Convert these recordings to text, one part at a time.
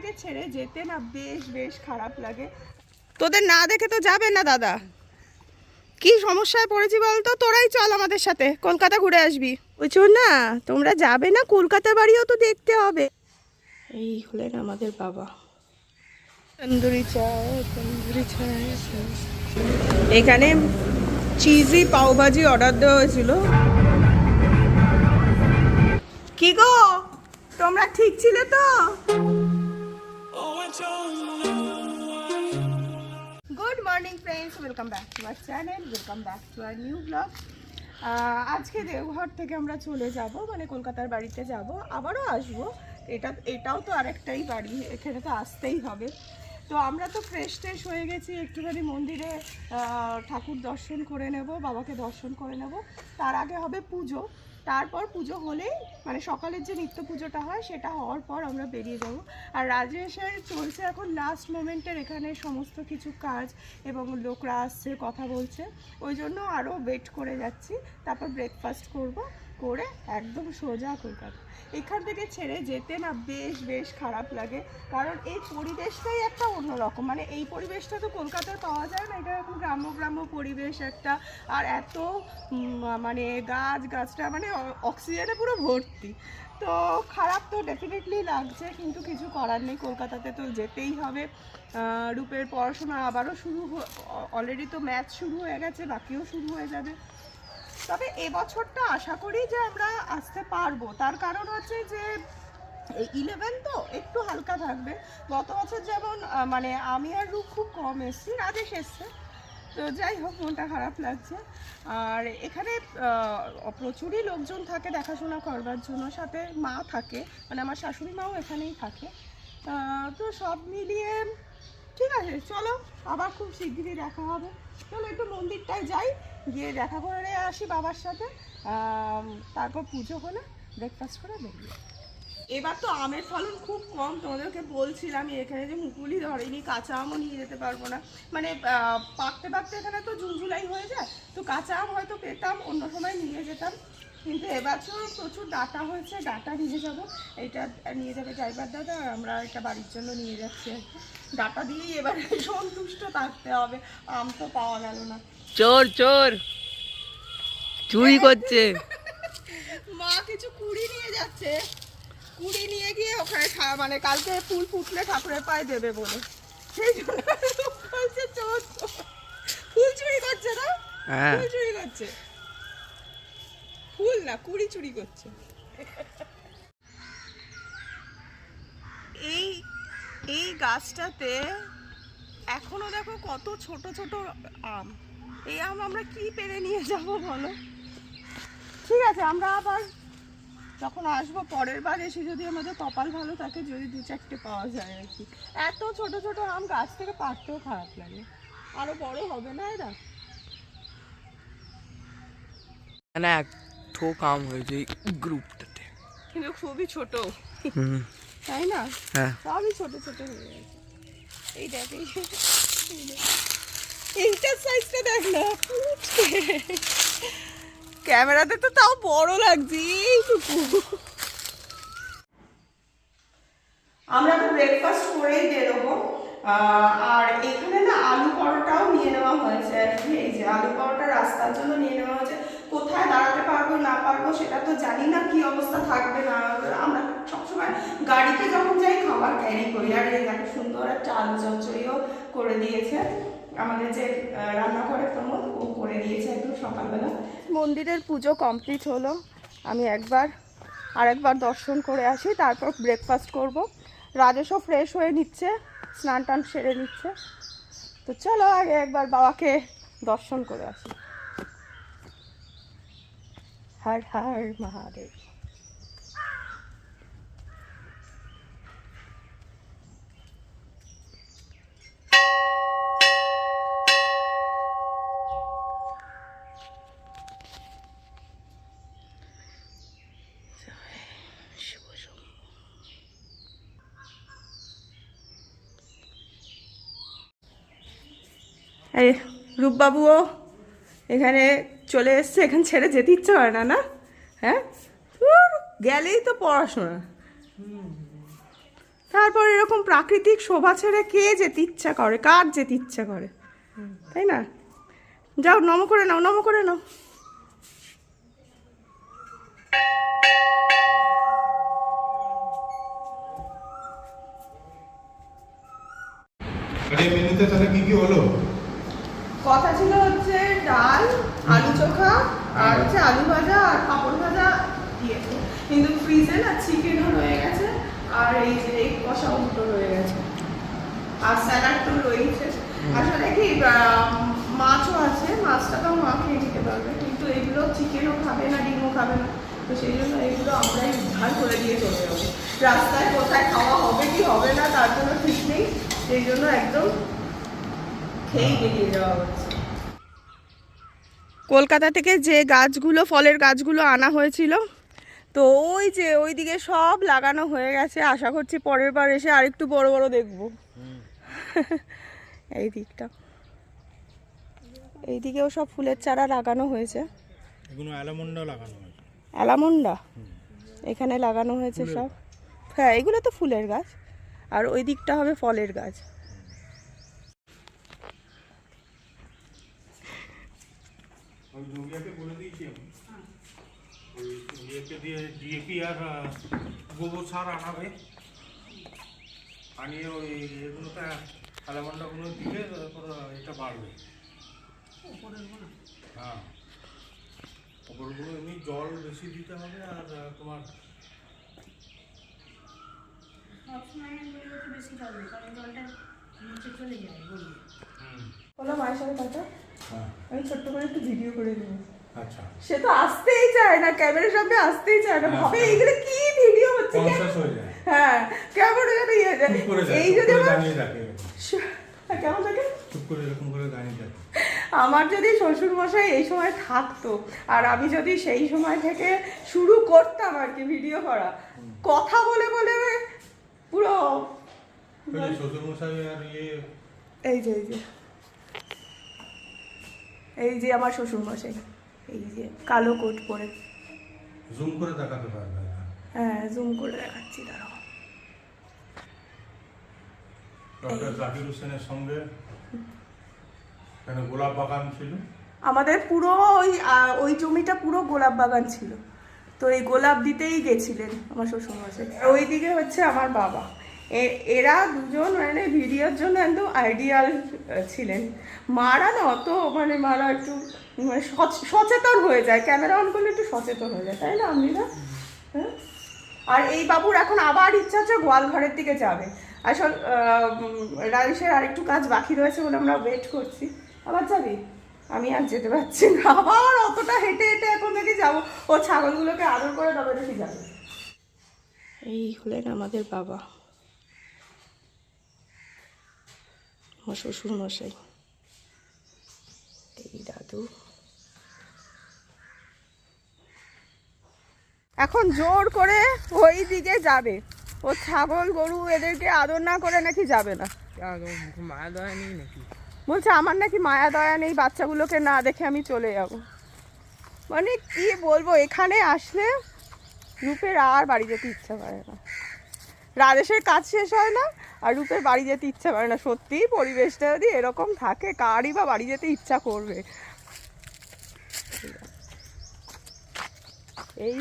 থেকে ছেড়ে যেতে না বেশ বেশ খারাপ লাগে। তোদের না দেখে তো যাবে না দাদা। কি সমস্যায় পড়েছি বলতো? তোরাই চল আমাদের সাথে। কলকাতা ঘুরে আসবি। বুঝছ না তোমরা যাবে না কলকাতা বাড়িও তো দেখতে হবে। এই হলেন আমাদের বাবা। তন্দুরি চায় তন্দুরি চায় এখানে চিজি পাওভাজি অর্ডার দেওয়া হয়েছিল। কি গো? তোমরা ঠিক ছিলে তো? Good morning friends welcome back to our channel welcome back to our new blog আজকে দেওঘর থেকে আমরা চলে যাব মানে কলকাতার বাড়িতে যাব, আবারও আসব। এটা, এটাও তো আরেকটাই বাড়ি, এখানে তো আসতেই হবে। তো আমরা তো ফ্রেশ ট্রেশ হয়ে গেছি, একটুখানি মন্দিরে ঠাকুর দর্শন করে নেব, বাবাকে দর্শন করে নেব। তার আগে হবে পুজো। তারপর পুজো হলেই মানে সকালের যে নিত্য পুজোটা হয়, সেটা হওয়ার পর আমরা বেরিয়ে যাব। আর রাজেশের চলছে এখন লাস্ট মোমেন্টের এখানে সমস্ত কিছু কাজ এবং লোকরা আসছে, কথা বলছে। ওই জন্য আরও ওয়েট করে যাচ্ছি। তারপর ব্রেকফাস্ট করব। করে একদম সোজা কলকাতা। এখান থেকে ছেড়ে যেতে না বেশ বেশ খারাপ লাগে। কারণ এই পরিবেশটাই একটা অন্যরকম। মানে এই পরিবেশটা তো কলকাতায় পাওয়া যায় না, এটা এখন গ্রাম্য গ্রাম্য পরিবেশ একটা। আর এত মানে গাছ, গাছটা মানে অক্সিজেনে পুরো ভর্তি। তো খারাপ তো ডেফিনেটলি লাগছে, কিন্তু কিছু করার নেই। কলকাতাতে তো যেতেই হবে। রূপের পড়াশোনা আবারও শুরু অলরেডি তো ম্যাথ শুরু হয়ে গেছে, বাকিও শুরু হয়ে যাবে। তবে এবছরটা আশা করি যে আমরা আসতে পারব। তার কারণ হচ্ছে যে ইলেভেন তো একটু হালকা থাকবে। গত বছর যেমন মানে আমি আর রূপ খুব কম এসছি, রাজেশ এসছে। তো যাই হোক, মনটা খারাপ লাগছে। আর এখানে প্রচুরই লোকজন থাকে দেখাশোনা করবার জন্য, সাথে মা থাকে মানে আমার শাশুড়ি মাও এখানেই থাকে। তো সব মিলিয়ে, ঠিক আছে, চলো, আবার খুব শিগগিরই দেখা হবে। চলো, একটু মন্দিরটায় যাই। গিয়ে দেখা করে আসি বাবার সাথে তারপর পুজো হলে ব্রেকফাস্ট করে বেরিয়ে এবার তো আমের ফলন খুব কম, তোমাদেরকে বলছিলাম এখানে যে মুকুলি ধরেনি, কাঁচা আমও নিয়ে যেতে পারব না। মানে পাকতে পাকতে এখানে তো জুন জুলাই হয়ে যায়, তো কাঁচা আম হয়তো পেতাম, অন্য সময় নিয়ে যেতাম। কিন্তু এবছর প্রচুর ডাটা হয়েছে, ডাটা নিয়ে যাব। এটা নিয়ে যাবে ড্রাইভার দাদা আর আমরা এটা বাড়ির জন্য নিয়ে যাচ্ছি আর কি। ডাটা দিয়েই এবার সন্তুষ্ট থাকতে হবে, আম তো পাওয়া গেল না। চোর চোর। চুরি করছে। মা কিছু কুড়ি নিয়ে যাচ্ছে। কুড়ি নিয়ে গিয়ে ওখানে মানে কালকে ফুল ফুটলে ঠাকুরের পায়ে দেবে বলে। সেই জন্য বলছে চোর। ফুল চুরি করছে না? হ্যাঁ। ফুল চুরি করছে। ফুল না কুড়ি চুরি করছে। এই এই গাছটাতে এখনও দেখো কত ছোট ছোট আম। এই আম আমরা কি পেরে নিয়ে যাব বলো? ঠিক আছে আমরা আবার যখন আসব পরের বার এসে যদি আমাদের কপাল ভালো থাকে যদি দু চারটে পাওয়া যায় আর কি। এত ছোট ছোট আম গাছ থেকে পারতেও খারাপ লাগে। আরও বড় হবে না এরা? এখানে এক থোক আম হয়েছে গ্রুপটাতে। কিন্তু খুবই ছোট। তাই না? হ্যাঁ। সবই ছোট ছোট হয়ে গেছে। এই দেখ। এইটার সাইজটা দেখ না ক্যামেরাতে তো তাও বড় লাগছে, এইটুকু। আমরা তো ব্রেকফাস্ট করেই বেরোবো। আর এখানে না আলু পরোটাও নিয়ে নেওয়া হয়েছে আর কি, এই যে আলু পরোটা রাস্তার জন্য নিয়ে নেওয়া হয়েছে। কোথায় দাঁড়াতে পারব, না পারব সেটা তো জানি না কি অবস্থা থাকবে, না আমরা সবসময় গাড়িতে যখন যাই খাবার ক্যারি করি। আর এই সুন্দর একটা আলু চচ্চড়িও করে দিয়েছে। আমাদের যে ও করে একদম সকালবেলা। মন্দিরের পুজো কমপ্লিট হলো। আমি একবার, আরেকবার দর্শন করে আসি, তারপর ব্রেকফাস্ট করব। রাজেশও ফ্রেশ হয়ে নিচ্ছে, স্নান টান সেরে নিচ্ছে। তো চলো আগে একবার বাবাকে দর্শন করে আসি। হর হর মহাদেব। রূপবাবুও এখানে চলে এসছে, এখানে ছেড়ে যেতে ইচ্ছে হয় না না? হ্যাঁ? গেলেই তো পড়াশোনা। তারপর এরকম প্রাকৃতিক শোভা ছেড়ে কে যেতে ইচ্ছা করে, কার যেতে ইচ্ছা করে? তাই না? যাও, নম করে নাও, নম করে নাও। কি কি হলো? কথা ছিল হচ্ছে ডাল আলু চোখা আর হচ্ছে আলু ভাজা আর পাপড় ভাজা দিয়েছে কিন্তু ফ্রিজে না চিকেনও রয়ে গেছে আর এই যে এই কষা দুটো রয়ে গেছে। আর স্যালাড তো রয়েছে আসলে কি মাছও আছে মাছটা তো মা খেয়ে নিতে পারবে কিন্তু এগুলো চিকেনও খাবে না ডিমও খাবে না। তো সেই জন্য এগুলো আমরাই উদ্ধার করে দিয়ে চলে যাব। রাস্তায় কোথায় খাওয়া হবে কি হবে না তার জন্য ঠিক নেই। সেই জন্য একদম খেয়েই বেরিয়ে যাওয়া হচ্ছে। কলকাতা থেকে যে গাছগুলো ফলের গাছগুলো আনা হয়েছিল তো ওই যে ওইদিকে সব লাগানো হয়ে গেছে। আশা করছি পরের বার এসে আরেকটু বড় বড় দেখব। এই দিকটা। এইদিকেও সব ফুলের চারা লাগানো হয়েছে। এগুলো অ্যালামন্ডা লাগানো হয়েছে। অ্যালামন্ডা? এখানে লাগানো হয়েছে সব। হ্যাঁ এগুলো তো ফুলের গাছ। আর ওই দিকটা হবে ফলের গাছ। ওই জমিয়াকে বলে দিয়েছি আমি। ওই ইয়েকে দিয়ে ডিএপি আর গোবর সার আনাবে। আনিয়ে ওই এগুলোতে অ্যালামন্ডাগুলো দিলে তারপর এটা বাড়বে। হ্যাঁ। ওপরগুলো এমনি জল বেশি দিতে হবে আর তোমার হুম। বলো মায়ের সাথে কথা। হ্যাঁ আমি ছোট্ট করে একটু ভিডিও করে দেবো আচ্ছা। সে তো আসতেই চায় না ক্যামেরার সামনে আসতেই চায় না। হ্যাঁ, ভাবে হ্যাঁ। এইগুলো কি ভিডিও হচ্ছে? হয়ে হ্যাঁ কেমন যেন ইয়ে এই যদি হ্যাঁ, কেমন থাকে? চুপ করে এরকম করে দাঁড়িয়ে থাকে। আমার যদি শ্বশুর মশাই এই সময় থাকতো আর আমি যদি সেই সময় থেকে শুরু করতাম আর কি ভিডিও করা কথা বলে বলে পুরো ওই যে শ্বশুরমশাই আর ইয়ে এই যে এই যে। এই যে আমার শ্বশুর মশাই এই যে কালো কোট পরে। জুম করে দেখাতে পারবে হ্যাঁ জুম করে দেখাচ্ছি দাঁড়াও। ডক্টর জাকির হোসেনের সঙ্গে এখানে গোলাপ বাগান ছিল? আমাদের পুরো ওই ওই জমিটা পুরো গোলাপ বাগান ছিল। তো এই গোলাপ দিতেই গেছিলেন আমার শ্বশুরমশাই। ওই দিকে হচ্ছে আমার বাবা। এরা দুজন মানে ভিডিওর জন্য একদম আইডিয়াল ছিলেন। মারা না অত মানে মারা একটু মানে সচ- সচেতন হয়ে যায়। ক্যামেরা অন করলে একটু সচেতন হয়ে যায়, তাই না আপনি না হ্যাঁ? আর এই বাবুর এখন আবার ইচ্ছা হচ্ছে গোয়ালঘরের দিকে যাবে। আসল রাজেশের আরেকটু কাজ বাকি রয়েছে বলে আমরা ওয়েট করছি। আবার যাবি? আমি আর যেতে পারছি না। আবার অতটা হেঁটে হেঁটে এখন দেখি যাব। ও ছাগলগুলোকে আদর করে তবে দেখি যাবে। এই হলেন আমাদের বাবা। আমার শ্বশুর মশাই। এই দাদু। এখন জোর করে ওই দিকে যাবে। ও ছাগল গরু এদেরকে আদর না করে নাকি যাবে না? মায়া দয়া নেই নাকি? বলছে আমার নাকি মায়া দয়া নেই বাচ্চাগুলোকে না দেখে আমি চলে যাব। মানে কি বলব এখানে আসলে রূপের আর বাড়ি যেতে ইচ্ছা করে না। রাজেশের কাজ শেষ হয় না, আর রূপের বাড়ি যেতে ইচ্ছা করে না। সত্যিই পরিবেশটা যদি এরকম থাকে, কারই বা বাড়ি যেতে ইচ্ছা করবে। এই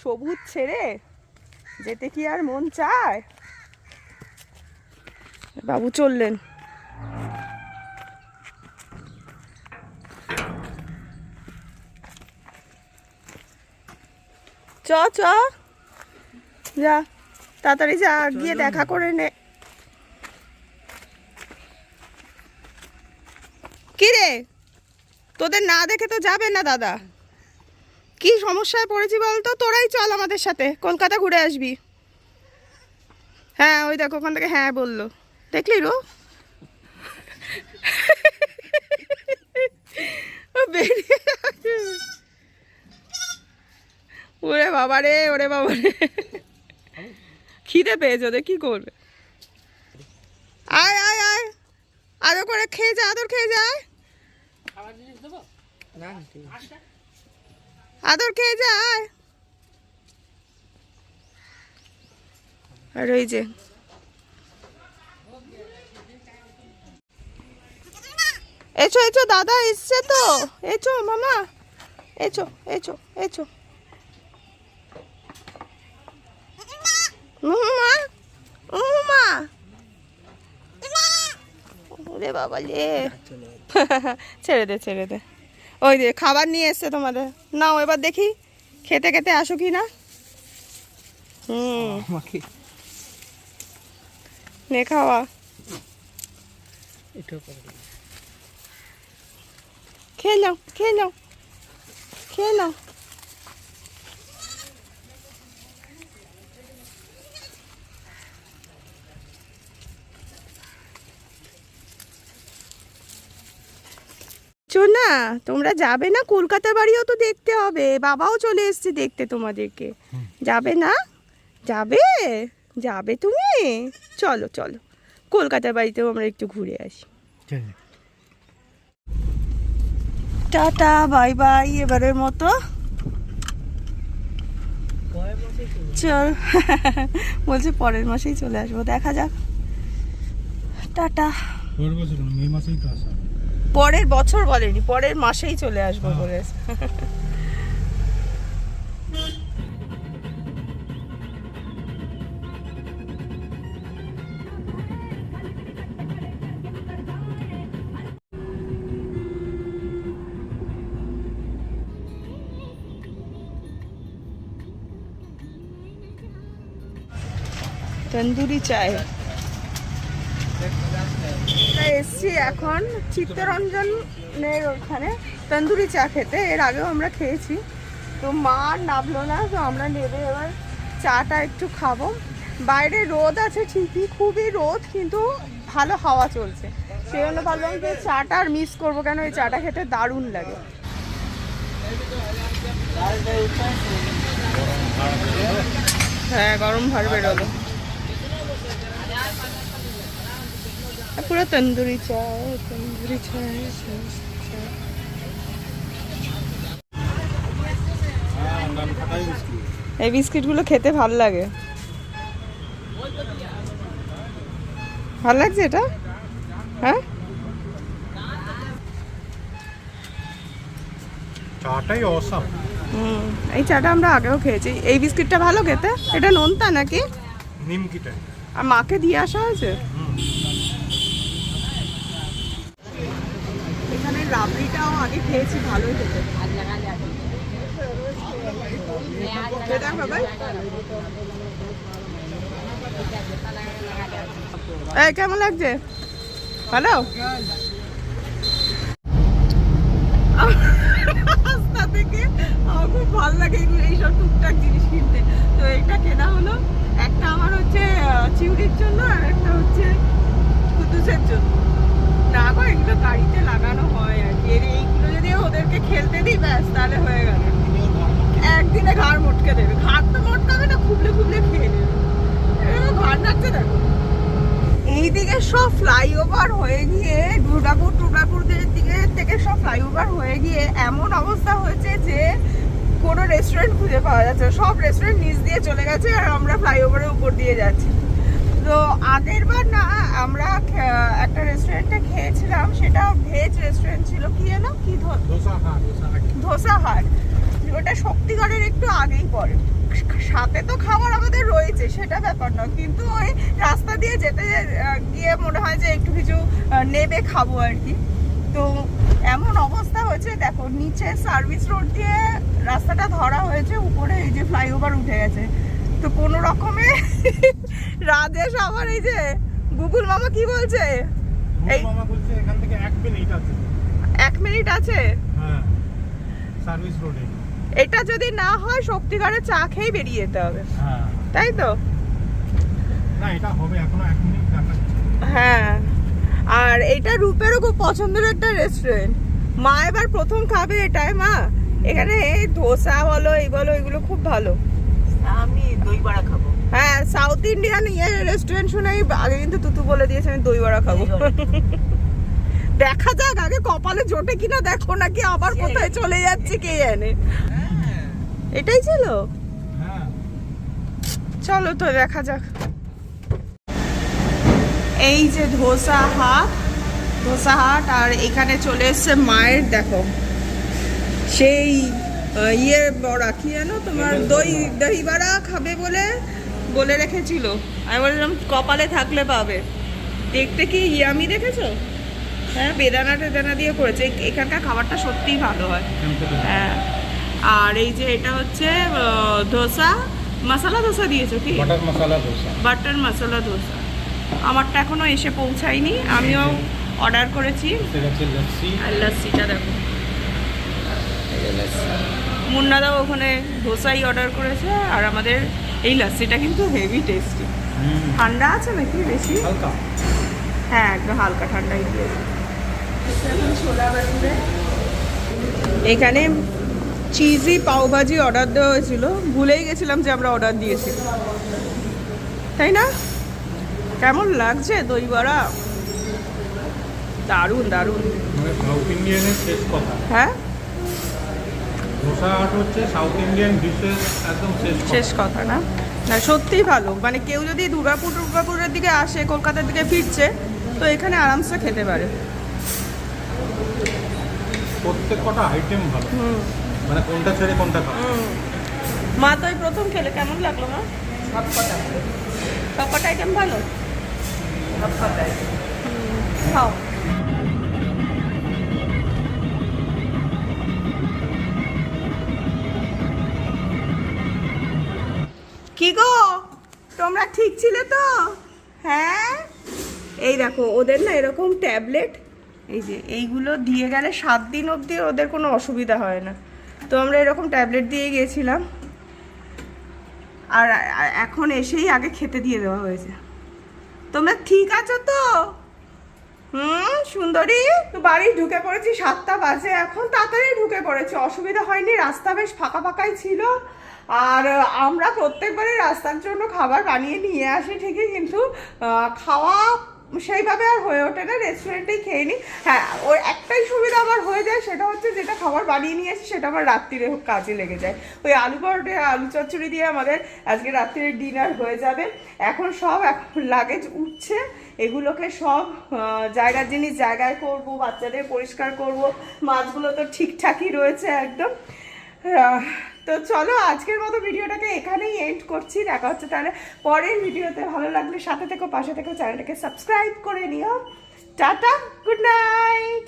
সবুজ ছেড়ে যেতে কি আর মন চায়? বাবু চললেন। চ চ। যা। তাড়াতাড়ি যা গিয়ে দেখা করে নে। কি রে তোদের না দেখে তো যাবে না দাদা। কি সমস্যায় পড়েছি বলতো? তোরাই চল আমাদের সাথে কলকাতা ঘুরে আসবি। হ্যাঁ ওই দেখো ওখান থেকে হ্যাঁ বলল। দেখলি রো? ওরে বাবা রে ওরে বাবা রে খিদে পেয়ে ওদের, কি করবে? আয় আয় আয়। আরও করে খেয়ে যা, আদর খেয়ে যায় আদর খেয়ে যায় আর ওই যে। এছো এছো দাদা এসছে তো। এছো মামা। এছো এছো এছো ওরে বাবা লে ছেড়ে দে ছেড়ে দে। ওই যে খাবার নিয়ে এসছে তোমাদের। নাও এবার দেখি খেতে খেতে আসো কি না। হুম। নে খাওয়া। খেয়ে নাও খেয়ে নাও খেয়ে নাও। চো না তোমরা যাবে না? কলকাতার বাড়িও তো দেখতে হবে। বাবাও চলে এসছে দেখতে তোমাদেরকে। যাবে না? যাবে? যাবে তুমি? চলো চলো। কলকাতার বাড়িতেও আমরা একটু ঘুরে আসি। টাটা বাই বাই এবারের মতো। চল। বলছে পরের মাসেই চলে আসব। দেখা যাক। টাটা। মে মাসেই তো আসা পরের বছর বলেনি পরের মাসেই চলে আসব বলে। তন্দুরি চায়। এসছি এখন চিত্তরঞ্জনের ওখানে। তন্দুরি চা খেতে, এর আগেও আমরা খেয়েছি। তো মা নামলো না, তো আমরা নেবে এবার চাটা একটু খাব। বাইরে রোদ আছে ঠিকই, খুবই রোদ, কিন্তু ভালো হাওয়া চলছে। সেই জন্য ভাবলাম যে চাটা আর মিস করব কেন, এই চাটা খেতে দারুণ লাগে। হ্যাঁ গরম ভার বেরোলো। পুরো তন্দুরি চা তন্দুরি চা নাম খাটাই এই বিস্কিটগুলো খেতে ভালো লাগে। ভালো লাগছে এটা? হ্যাঁ? চাটাই অসাম হুম এই চাটা আমরা আগেও খেয়েছি। এই বিস্কিটটা ভালো খেতে? এটা নোনতা নাকি? আর মাকে দিয়ে আসা হয়েছে? হুম এখানে রাবড়িটাও আগে খেয়েছি ভালোই খেতে। এই কেমন লাগছে? ভালো? রাস্তা থেকে আমার খুব ভালো লাগে এগুলো এইসব টুকটাক জিনিস কিনতে। তো এইটা কেনা হলো। একটা আমার হচ্ছে আহ, চিউড়ির জন্য আর একটা হচ্ছে কুদ্দুসের জন্য। গো এগুলো গাড়িতে লাগানো হয় আর কি। এর এইগুলো যদি ওদেরকে খেলতে দিই, ব্যাস, তাহলে হয়ে গেল। একদিনে ঘাড় মটকে দেবে। ঘাড় তো মটকাবে না, খুবলে খুবলে খেয়ে নেবে। ঘাড় নাচছে দেখো। এইদিকে সব ফ্লাইওভার হয়ে গিয়ে, দুর্গাপুর টুর্গাপুরদের দিকে থেকে সব ফ্লাইওভার হয়ে গিয়ে এমন অবস্থা হয়েছে যে কোনো রেস্টুরেন্ট খুঁজে পাওয়া যাচ্ছে সব রেস্টুরেন্ট নিচ দিয়ে চলে গেছে আর আমরা ফ্লাইওভারের উপর দিয়ে যাচ্ছি। তো আগের বার না আমরা একটা রেস্টুরেন্টে খেয়েছিলাম সেটা ভেজ রেস্টুরেন্ট ছিল। কি যেন কি ধোসা হাট ওটা শক্তিগড়ের একটু আগেই পড়ে। সাথে তো খাবার আমাদের রয়েছে সেটা ব্যাপার না কিন্তু ওই রাস্তা দিয়ে যেতে গিয়ে মনে হয় যে একটু কিছু নেবে খাব আর কি। তো এমন অবস্থা হয়েছে দেখো নিচে সার্ভিস রোড দিয়ে রাস্তাটা ধরা হয়েছে উপরে এই যে ফ্লাইওভার উঠে গেছে। তো কোনো রকমে রাজেশ আবার এই যে গুগল মামা কি বলছে? এই- মামা বলছে এখান থেকে এক মিনিট আছে। এক মিনিট আছে? হ্যাঁ সার্ভিস রোডে এটা যদি না হয় শক্তিগড়ে চা খেয়ে বেরিয়ে যেতে হবে। হ্যাঁ। তাই তো? না এটা হবে এখনও এক মিনিট হ্যাঁ। আর এটা রূপেরও খুব পছন্দের একটা রেস্টুরেন্ট মা এবার প্রথম খাবে এটাই মা। এখানে ধোসা বলো এই বলো এগুলো খুব ভালো। আমি দই বড়া খাব। হ্যাঁ সাউথ ইন্ডিয়ান ইয়ে রেস্টুরেন্ট শুনেই আগে কিন্তু তুতু বলে দিয়েছে আমি দই বড়া খাব। দেখা যাক আগে কপালে জোটে কিনা দেখো নাকি আবার কোথায় চলে যাচ্ছে কে জানে। এটাই ছিল? চলো তো দেখা যাক। এই যে ধোসা হাত ধোসা হাট আর এখানে চলে এসছে মায়ের দেখো। সেই ইয়ে বড়া কি জানো তোমার দই দই বড়া। খাবে বলে বলে রেখেছিল। আমি বললাম কপালে থাকলে পাবে। দেখতে কি ইয়ামি দেখেছ? হ্যাঁ বেদানা টেদানা দিয়ে করেছে। এখানকার খাবারটা সত্যিই ভালো হয়। হ্যাঁ। আর এই যে এটা হচ্ছে ধোসা। মশলা ধোসা দিয়েছ কি? Butter masala dosa butter masala dosa. আমারটা এখনও এসে পৌঁছায়নি। আমিও অর্ডার করেছি। আর লস্যিটা দেখো। যে মুন্নাদাও ওখানে ধোসাই অর্ডার করেছে আর আমাদের এই লস্যিটা কিন্তু হেভি টেস্টি ঠান্ডা আছে নাকি বেশি? হালকা। হ্যাঁ একদম হালকা ঠান্ডাই দিয়েছে এখন চিজি পাওভাজি অর্ডার দেওয়া হয়েছিল। ভুলেই গেছিলাম যে আমরা অর্ডার দিয়েছি। তাই না? কেমন লাগছে দই বড়া? দারুণ দারুণ। মানে হ্যাঁ? ধোসা আট হচ্ছে সাউথ ইন্ডিয়ান ডিশের একদম শেষ কথা। না। না সত্যিই ভালো। মানে কেউ যদি দুর্গাপুর দুর্গাপুরের দিকে আসে কলকাতার দিকে ফিরছে তো এখানে আরামসে খেতে পারে। প্রত্যেক কটা আইটেম ভালো। মানে কোনটা ছেড়ে কোনটা খাব। মা তো এই প্রথম খেলে কেমন লাগল মা? সব কটা সব কটা আইটেম ভালো সব কটাই খাও। কি গো? তোমরা ঠিক ছিলে তো? হ্যাঁ? এই দেখো, ওদের না এরকম ট্যাবলেট, এই যে এইগুলো দিয়ে গেলে সাত দিন অবধি ওদের কোনো অসুবিধা হয় না। তো আমরা এরকম ট্যাবলেট দিয়ে গিয়েছিলাম। আর এখন এসেই আগে খেতে দিয়ে দেওয়া হয়েছে। তোমরা ঠিক আছো তো? হুম, সুন্দরী? তো বাড়ি ঢুকে পড়েছি সাতটা বাজে। এখন তাড়াতাড়ি ঢুকে পড়েছি। অসুবিধা হয়নি, রাস্তা বেশ ফাঁকা ফাঁকাই ছিল। আর আমরা প্রত্যেকবারই রাস্তার জন্য খাবার বানিয়ে নিয়ে আসি, ঠিকই, কিন্তু খাওয়া সেইভাবে আর হয়ে ওঠে না রেস্টুরেন্টেই খেয়ে নিই হ্যাঁ ওর একটাই সুবিধা আবার হয়ে যায়, সেটা হচ্ছে যেটা খাবার বানিয়ে নিয়ে আসি, সেটা আমার রাত্রিরে কাজে লেগে যায়। ওই আলু পরোটে, আলু চচ্চড়ি দিয়ে আমাদের আজকে রাত্রির ডিনার হয়ে যাবে। এখন সব এখন লাগেজ উঠছে, এগুলোকে সব জায়গার জিনিস জায়গায় করব, বাচ্চাদের পরিষ্কার করব, মাছগুলো তো ঠিকঠাকই রয়েছে একদম। তো চলো আজকের মতো ভিডিওটাকে এখানেই এন্ড করছি। দেখা হচ্ছে তাহলে পরের ভিডিওতে। ভালো লাগলে সাথে থেকো, পাশে থেকো, চ্যানেলটাকে সাবস্ক্রাইব করে নিও। Tata good night